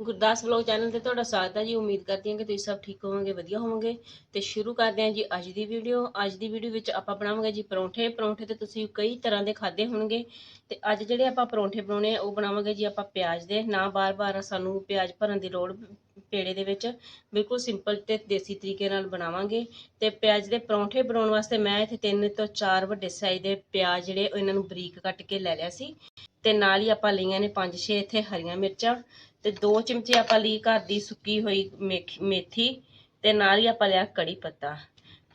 Gurdas vlog channel ਤੇ ਤੁਹਾਡਾ ਸਵਾਗਤ ਹੈ ਜੀ। ਉਮੀਦ ਕਰਦੀ ਹਾਂ ਕਿ ਤੁਸੀਂ ਸਭ ਠੀਕ ਹੋਵੋਗੇ, ਵਧੀਆ ਹੋਵੋਗੇ। ਤੇ ਸ਼ੁਰੂ ਕਰਦੇ ਹਾਂ ਜੀ ਅੱਜ ਦੀ ਵੀਡੀਓ। ਅੱਜ ਦੀ ਵੀਡੀਓ ਵਿੱਚ ਆਪਾਂ ਬਣਾਵਾਂਗੇ ਜੀ ਪਰੌਂਠੇ। ਪਰੌਂਠੇ ਤੇ ਤੁਸੀਂ ਕਈ ਤਰ੍ਹਾਂ ਦੇ ਖਾਦੇ ਹੋਣਗੇ। ਤੇ ਅੱਜ ਜਿਹੜੇ ਆਪਾਂ ਪਰੌਂਠੇ ਬਣਾਉਣੇ ਆ, ਉਹ ਬਣਾਵਾਂਗੇ ਜੀ ਆਪਾਂ ਪਿਆਜ਼ ਦੇ। ਨਾ ਬਾਰ-ਬਾਰ ਸਾਨੂੰ ਪਿਆਜ਼ ਭਰਨ ਦੀ ਲੋੜ ਪੇੜੇ ਦੇ ਵਿੱਚ। ਬਿਲਕੁਲ ਸਿੰਪਲ ਤੇ ਦੇਸੀ ਤਰੀਕੇ ਨਾਲ ਬਣਾਵਾਂਗੇ। ਤੇ ਪਿਆਜ਼ ਦੇ ਪਰੌਂਠੇ ਬਣਾਉਣ ਵਾਸਤੇ ਮੈਂ ਇੱਥੇ ਤਿੰਨ ਤੋਂ ਚਾਰ ਵੱਡੇ ਸਾਈਜ਼ ਦੇ ਪਿਆਜ਼ ਜਿਹੜੇ ਇਹਨਾਂ ਨੂੰ ਬਰੀਕ ਕੱਟ ਕੇ ਲੈ ਲਿਆ ਸੀ। ਤੇ ਨਾਲ ਹੀ ਆਪਾਂ ਲਈਆਂ ਨੇ 5-6 ਇੱਥੇ ਹਰੀਆਂ ਮਿਰਚਾਂ ਤੇ 2 ਚਮਚੇ ਆਪਾਂ ਲਈ ਘਰ ਦੀ ਸੁੱਕੀ ਹੋਈ ਮੇਥ- ਮੇਥੀ ਤੇ ਨਾਲ ਹੀ ਆਪਾਂ ਲਿਆ ਕੜੀ ਪੱਤਾ।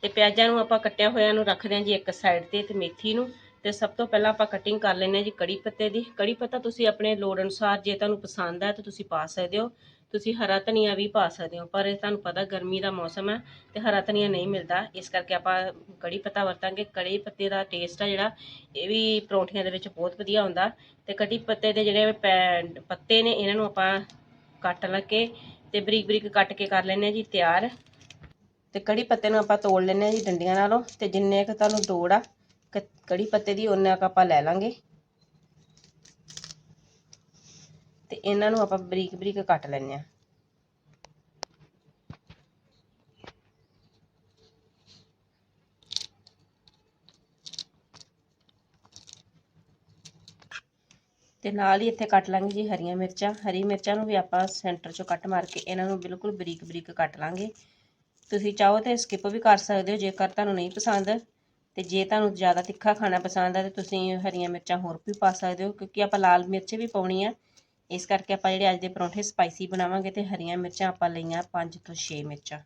ਤੇ ਪਿਆਜ਼ਾਂ ਨੂੰ ਆਪਾਂ ਕੱਟਿਆ ਹੋਇਆ ਨੂੰ ਰੱਖਦੇ ਹਾਂ ਜੀ ਇੱਕ ਸਾਈਡ ਤੇ ਤੇ ਮੇਥੀ ਨੂੰ। ਤੇ ਸਭ ਤੋਂ ਪਹਿਲਾਂ ਆਪਾਂ ਕਟਿੰਗ ਕਰ ਲੈਂਦੇ ਹਾਂ ਜੀ ਕੜੀ ਪੱਤੇ ਦੀ। ਕੜੀ ਪੱਤਾ ਤੁਸੀਂ ਆਪਣੇ ਲੋੜ ਅਨੁਸਾਰ ਜੇ ਤੁਹਾਨੂੰ ਪਸੰਦ ਹੈ ਤਾਂ ਤੁਸੀਂ ਪਾ ਸਕਦੇ ਹੋ। ਤੁਸੀਂ ਹਰਾ ਧਨੀਆ ਵੀ ਪਾ ਸਕਦੇ ਹੋ, ਪਰ ਇਹ ਤੁਹਾਨੂੰ ਪਤਾ ਗਰਮੀ ਦਾ ਮੌਸਮ ਹੈ ਤੇ ਹਰਾ ਧਨੀਆ ਨਹੀਂ ਮਿਲਦਾ। ਇਸ ਕਰਕੇ ਆਪਾਂ ਕੜੀ ਪੱਤਾ ਵਰਤਾਂਗੇ। ਕੜੀ ਪੱਤੇ ਦਾ ਟੇਸਟ ਆ ਜਿਹੜਾ, ਇਹ ਵੀ ਪਰੌਂਠੀਆਂ ਦੇ ਵਿੱਚ ਬਹੁਤ ਵਧੀਆ ਹੁੰਦਾ। ਤੇ ਕੜੀ ਪੱਤੇ ਦੇ ਜਿਹੜੇ ਪੈ- ਪੱਤੇ ਨੇ, ਇਹਨਾਂ ਨੂੰ ਆਪਾਂ ਕੱਟ ਲੱਗੇ ਕੇ ਤੇ ਬਰੀਕ ਬਰੀਕ ਕੱਟ ਕੇ ਕਰ ਲੈਂਦੇ ਹਾਂ ਜੀ, ਤਿਆਰ। ਤੇ ਕੜੀ ਪੱਤੇ ਨੂੰ ਆਪਾਂ ਤੋੜ ਲੈਂਦੇ ਹਾਂ ਜੀ ਡੰਡੀਆਂ ਨਾਲੋਂ। ਤੇ ਜਿੰਨੇ ਕੁ ਤੁਹਾਨੂੰ ਲੋੜ ਆ, ਕ- ਕੜੀ ਪੱਤੇ ਦੀ ਉਹਨਾਂ ਕੁ ਆਪਾਂ ਲੈ ਲਾਂਗੇ। ਤੇ ਇਹਨਾਂ ਨੂੰ ਆਪਾਂ ਬਰੀਕ ਬਰੀਕ ਕੱਟ ਲੈਂਦੇ ਹਾਂ। ਤੇ ਨਾਲ ਹੀ ਇੱਥੇ ਕੱਟ ਲਾਂਗੇ ਜੀ ਹਰੀਆਂ ਮਿਰਚਾਂ। ਹਰੀ ਮਿਰਚਾਂ ਨੂੰ ਵੀ ਆਪਾਂ ਸੈਂਟਰ ਚੋਂ ਕੱਟ ਮਾਰ ਕੇ ਇਹਨਾਂ ਨੂੰ ਬਿਲਕੁਲ ਬਰੀਕ ਬਰੀਕ ਕੱਟ ਲਾਂਗੇ। ਤੁਸੀਂ ਚਾਹੋ ਤੇ ਸਕਿਪ ਵੀ ਕਰ ਸਕਦੇ ਹੋ, ਜੇਕਰ ਤੁਹਾਨੂੰ ਨਹੀਂ ਪਸੰਦ। ਤੇ ਜੇ ਤੁਹਾਨੂੰ ਜ਼ਿਆਦਾ ਤਿੱਖਾ ਖਾਣਾ ਪਸੰਦ ਹੈ ਤੇ ਤੁਸੀਂ ਹਰੀਆਂ ਮਿਰਚਾਂ ਹੋਰ ਵੀ ਪਾ ਸਕਦੇ ਹੋ, ਕਿਉਂਕਿ ਆਪਾਂ ਲਾਲ ਮਿਰਚ ਵੀ ਪਾਉਣੀ ਆ। ਇਸ ਕਰਕੇ ਆਪਾਂ ਜਿਹੜੇ ਅੱਜ ਦੇ ਪਰੌਂਠੇ ਸਪਾਈਸੀ ਬਣਾਵਾਂਗੇ ਤੇ ਹਰੀਆਂ ਮਿਰਚਾਂ ਆਪਾਂ ਲਈਆਂ 5 ਤੋਂ 6 ਮਿਰਚਾਂ।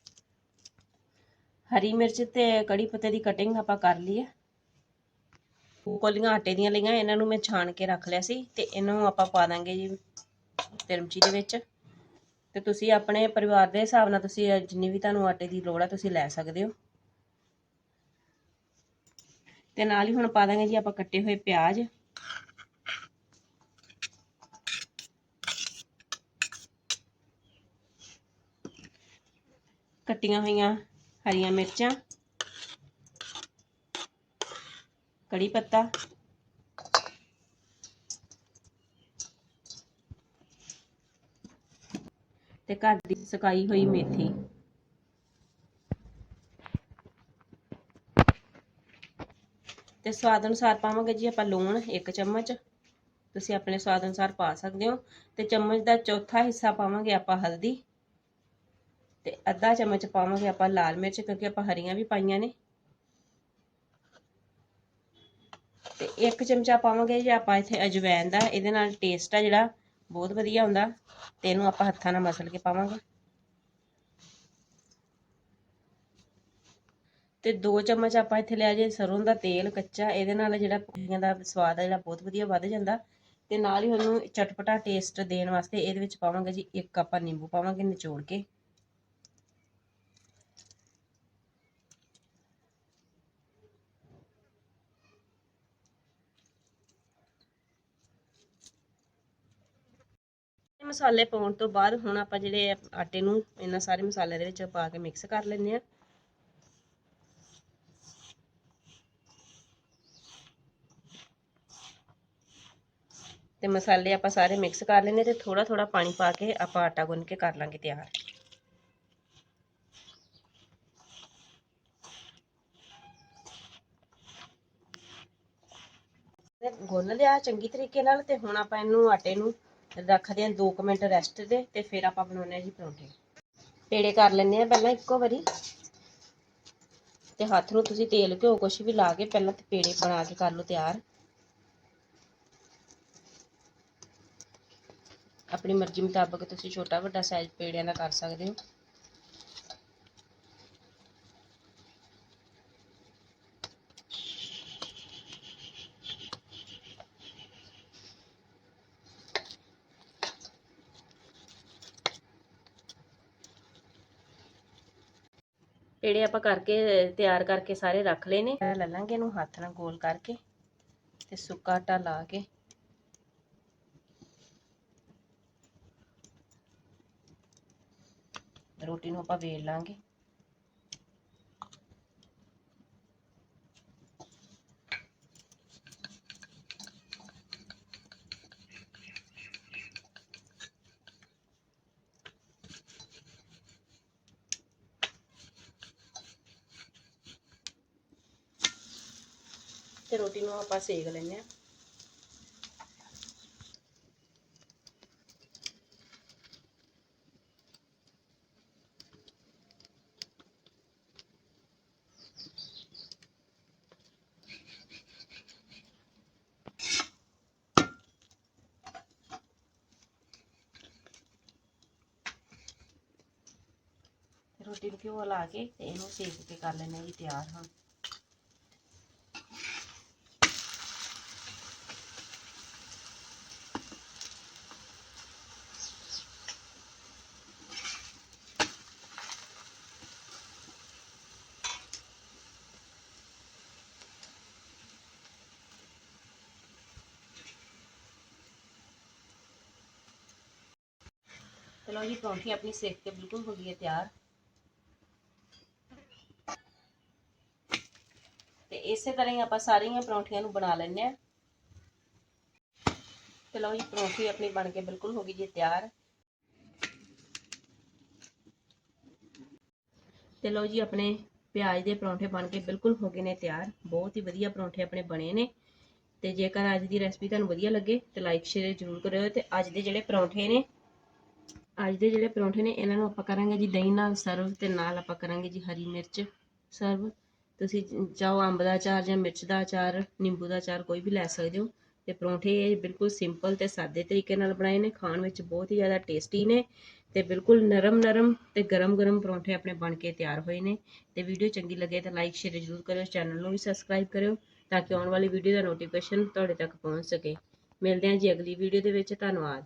ਹਰੀ ਮਿਰਚ ਤੇ ਕੜੀ ਪੱਤੇ ਦੀ ਕਟਿੰਗ ਆਪਾਂ ਕਰ ਲਈ ਹੈ। ਕੋਲੀਆਂ ਆਟੇ ਦੀਆਂ ਲਈਆਂ, ਇਹਨਾਂ ਨੂੰ ਮੈਂ ਛਾਣ ਕੇ ਰੱਖ ਲਿਆ ਸੀ ਤੇ ਇਹਨਾਂ ਨੂੰ ਆਪਾਂ ਪਾ ਦਾਂਗੇ ਜੀ ਤਿਰਮਚੀ ਦੇ ਵਿੱਚ। ਤੇ ਤੁਸੀਂ ਆਪਣੇ ਪਰਿਵਾਰ ਦੇ ਹਿਸਾਬ ਨਾਲ ਤੁਸੀਂ ਜਿੰਨੀ ਵੀ ਤੁਹਾਨੂੰ ਆਟੇ ਦੀ ਲੋੜ ਆ ਤੁਸੀਂ ਲੈ ਸਕਦੇ ਹੋ। ਤੇ ਨਾਲ ਹੀ ਹੁਣ ਪਾ ਦਾਂਗੇ ਜੀ ਆਪਾਂ ਕੱਟੇ ਹੋਏ ਪਿਆਜ਼। ਕੱਟੀਆਂ ਹੋਈਆਂ ਹਰੀਆਂ ਮਿਰਚਾਂ, ਕੜੀ ਪੱਤਾ, ਤੇ ਘਰ ਦੀ ਸੁਕਾਈ ਹੋਈ ਮੇਥੀ। ਤੇ ਸਵਾਦ ਅਨੁਸਾਰ ਪਾਵਾਂਗੇ ਜੀ ਆਪਾਂ ਲੂਣ 1 ਚਮਚ। ਤੁਸੀਂ ਆਪਣੇ ਸਵਾਦ ਅਨੁਸਾਰ ਪਾ ਸਕਦੇ ਹੋ। ਤੇ ਚਮਚ ਦਾ ਚੌਥਾ ਹਿੱਸਾ ਪਾਵਾਂਗੇ ਆਪਾਂ ਹਲਦੀ। ਤੇ ਅੱਧਾ ਚਮਚ ਪਾਵਾਂਗੇ ਆਪਾਂ ਲਾਲ ਮਿਰਚ, ਕਿਉਂਕਿ ਆਪਾਂ ਹਰੀਆਂ ਵੀ ਪਾਈਆਂ ਨੇ। ਤੇ ਇੱਕ ਚਮਚਾ ਪਾਵਾਂਗੇ ਜੇ ਆਪਾਂ ਇੱਥੇ ਅਜਵਾਇਣ ਦਾ, ਇਹਦੇ ਨਾਲ ਟੇਸਟ ਆ ਜਿਹੜਾ, ਬਹੁਤ ਵਧੀਆ ਹੁੰਦਾ ਤੇ ਇਹਨੂੰ ਆਪਾਂ ਹੱਥਾਂ ਨਾਲ ਮਸਲ ਕੇ ਪਾਵਾਂਗੇ। ਤੇ 2 ਚਮਚ ਆਪਾਂ ਇੱਥੇ ਲਿਆ ਜੇ ਸਰੋਂ ਦਾ ਤੇਲ ਕੱਚਾ, ਇਹਦੇ ਨਾਲ ਜਿਹੜਾ ਪੂਰੀਆਂ ਦਾ ਸਵਾਦ ਆ ਜਿਹੜਾ, ਬਹੁਤ ਵਧੀਆ ਵੱਧ ਜਾਂਦਾ। ਤੇ ਨਾਲ ਹੀ ਉਹਨੂੰ ਚਟਪਟਾ ਟੇਸਟ ਦੇਣ ਵਾਸਤੇ ਇਹਦੇ ਵਿੱਚ ਪਾਵਾਂਗੇ ਜੀ, ਇੱਕ ਆਪਾਂ ਨਿੰਬੂ ਪਾਵਾਂਗੇ ਨਿਚੋੜ ਕੇ। ਮਸਾਲੇ ਪਾਉਣ ਤੋਂ ਬਾਅਦ ਹੁਣ ਆਪਾਂ ਜਿਹੜੇ ਆਟੇ ਨੂੰ ਇਹਨਾਂ ਸਾਰੇ ਮਸਾਲਿਆਂ ਦੇ ਵਿੱਚ ਪਾ ਕੇ ਮਿਕਸ ਕਰ ਲੈਂਦੇ ਆ ਤੇ ਮਸਾਲੇ ਆਪਾਂ ਸਾਰੇ ਮਿਕਸ ਕਰ ਲੈਨੇ ਤੇ ਥੋੜਾ ਥੋੜਾ ਪਾਣੀ ਪਾ ਕੇ ਆਪਾਂ ਆਟਾ ਗੁੰਨ ਕੇ ਕਰ ਲਾਂਗੇ ਤਿਆਰ। ਗੁੰਨ ਲਿਆ ਚੰਗੀ ਤਰੀਕੇ ਨਾਲ ਤੇ ਹੁਣ ਆਪਾਂ ਇਹਨੂੰ ਆਟੇ ਨੂੰ ਰੱਖਦੇ ਹਾਂ 2 ਮਿੰਟ ਰੈਸਟ ਤੇ ਤੇ ਫਿਰ ਆਪਾਂ ਬਣਾਉਣੇ ਆ ਜੀ ਪਰੌਂਠੇ। ਪੇੜੇ ਕਰ ਲੈਣੇ ਆ ਪਹਿਲਾਂ ਇੱਕੋ ਵਾਰੀ। ਤੇ ਹੱਥ ਨੂੰ ਤੁਸੀਂ ਤੇਲ, ਘਿਓ ਕੁਛ ਵੀ ਲਾ ਕੇ ਪਹਿਲਾਂ ਤੇ ਪੇੜੇ ਬਣਾ ਕੇ ਕਰ ਲਓ ਤਿਆਰ। ਆਪਣੀ ਮਰਜ਼ੀ ਮੁਤਾਬਕ ਤੁਸੀਂ ਛੋਟਾ ਵੱਡਾ ਸਾਈਜ਼ ਪੇੜਿਆਂ ਦਾ ਕਰ ਸਕਦੇ ਹੋ। ਜਿਹੜੇ ਆਪਾਂ ਕਰਕੇ, ਤਿਆਰ ਕਰਕੇ ਸਾਰੇ ਰੱਖ ਲਏ ਨੇ। ਲੈ ਲਾਂਗੇ ਇਹਨੂੰ ਹੱਥ ਨਾਲ ਗੋਲ ਕਰਕੇ ਤੇ ਸੁੱਕਾ ਆਟਾ ਲਾ ਕੇ। ਰੋਟੀ ਨੂੰ ਆਪਾਂ ਵੇਲ ਲਾਂਗੇ। ਤੇ ਰੋਟੀ ਨੂੰ ਆਪਾਂ ਸੇਕ ਲੈਂਦੇ ਆ ਰੋਟੀ ਨੂੰ ਘਿਓ ਲਾ ਕੇ ਤੇ ਇਹਨੂੰ ਸੇਕ ਕੇ ਕਰ ਲੈਂਦੇ ਆ ਜੀ ਤਿਆਰ ਹਾਂ ਚਲੋ ਜੀ ਪਰੌਂਠੀ ਆਪਣੀ ਸੇਕ ਕੇ ਬਿਲਕੁਲ ਹੋ ਗਈ ਹੈ ਤਿਆਰ। ਤੇ ਇਸੇ ਤਰ੍ਹਾਂ ਹੀ ਆਪਾਂ ਸਾਰੀਆਂ ਪਰੌਂਠੀਆਂ ਨੂੰ ਬਣਾ ਲੈਂਦੇ ਆ ਤੇ ਲਓ ਜੀ, ਪਰੌਂਠੀ ਆਪਣੀ ਬਣ ਕੇ ਬਿਲਕੁਲ ਹੋ ਗਈ ਜੀ ਤਿਆਰ। ਤੇ ਲਓ ਜੀ, ਆਪਣੇ ਪਿਆਜ਼ ਦੇ ਪਰੌਂਠੇ ਬਣ ਕੇ ਬਿਲਕੁਲ ਹੋ ਗਏ ਨੇ ਤਿਆਰ। ਬਹੁਤ ਹੀ ਵਧੀਆ ਪਰੌਂਠੇ ਆਪਣੇ ਬਣੇ ਨੇ। ਤੇ ਜੇਕਰ ਅੱਜ ਦੀ ਰੈਸਪੀ ਤੁਹਾਨੂੰ ਵਧੀਆ ਲੱਗੇ, ਤੇ ਲਾਈਕ ਸ਼ੇਅਰ ਜ਼ਰੂਰ ਕਰਿਓ। ਤੇ ਅੱਜ ਦੇ ਜਿਹੜੇ ਪਰੌਂਠੇ ਨੇ ਅੱਜ ਦੇ ਜਿਹੜੇ ਪਰੌਂਠੇ ਨੇ, ਇਹਨਾਂ ਨੂੰ ਆਪਾਂ ਕਰਾਂਗੇ ਜੀ ਦਹੀਂ ਨਾਲ ਸਰਵ ਤੇ ਨਾਲ ਆਪਾਂ ਕਰਾਂਗੇ ਜੀ ਹਰੀ ਮਿਰਚ ਸਰਵ। ਤੁਸੀਂ ਚਾਹੋ ਅੰਬ ਦਾ ਅਚਾਰ ਜਾਂ ਮਿਰਚ ਦਾ ਅਚਾਰ, ਨਿੰਬੂ ਦਾ ਅਚਾਰ, ਕੋਈ ਵੀ ਲੈ ਸਕਦੇ ਹੋ। ਤੇ ਪਰੌਂਠੇ ਇਹ ਬਿਲਕੁਲ ਸਿੰਪਲ ਤੇ ਸਾਦੇ ਤਰੀਕੇ ਨਾਲ ਬਣਾਏ ਨੇ, ਖਾਣ ਵਿੱਚ ਬਹੁਤ ਹੀ ਜ਼ਿਆਦਾ ਟੇਸਟੀ ਨੇ ਤੇ ਬਿਲਕੁਲ ਨਰਮ ਨਰਮ ਤੇ ਗਰਮ ਗਰਮ ਪਰੌਂਠੇ ਆਪਣੇ ਬਣ ਕੇ ਤਿਆਰ ਹੋਏ ਨੇ। ਤੇ ਵੀਡੀਓ ਚੰਗੀ ਲੱਗੇ ਤਾਂ ਲਾਈਕ ਸ਼ੇਅਰ ਜ਼ਰੂਰ ਕਰਿਓ ਚੈਨਲ ਨੂੰ ਵੀ ਸਬਸਕ੍ਰਾਈਬ ਕਰਿਓ ਤਾਂ ਕਿ ਆਉਣ ਵਾਲੀ ਵੀਡੀਓ ਦਾ ਨੋਟੀਫਿਕੇਸ਼ਨ ਤੁਹਾਡੇ ਤੱਕ ਪਹੁੰਚ ਸਕੇ। ਮਿਲਦੇ ਹਾਂ ਜੀ ਅਗਲੀ ਵੀਡੀਓ ਦੇ ਵਿੱਚ, ਧੰਨਵਾਦ।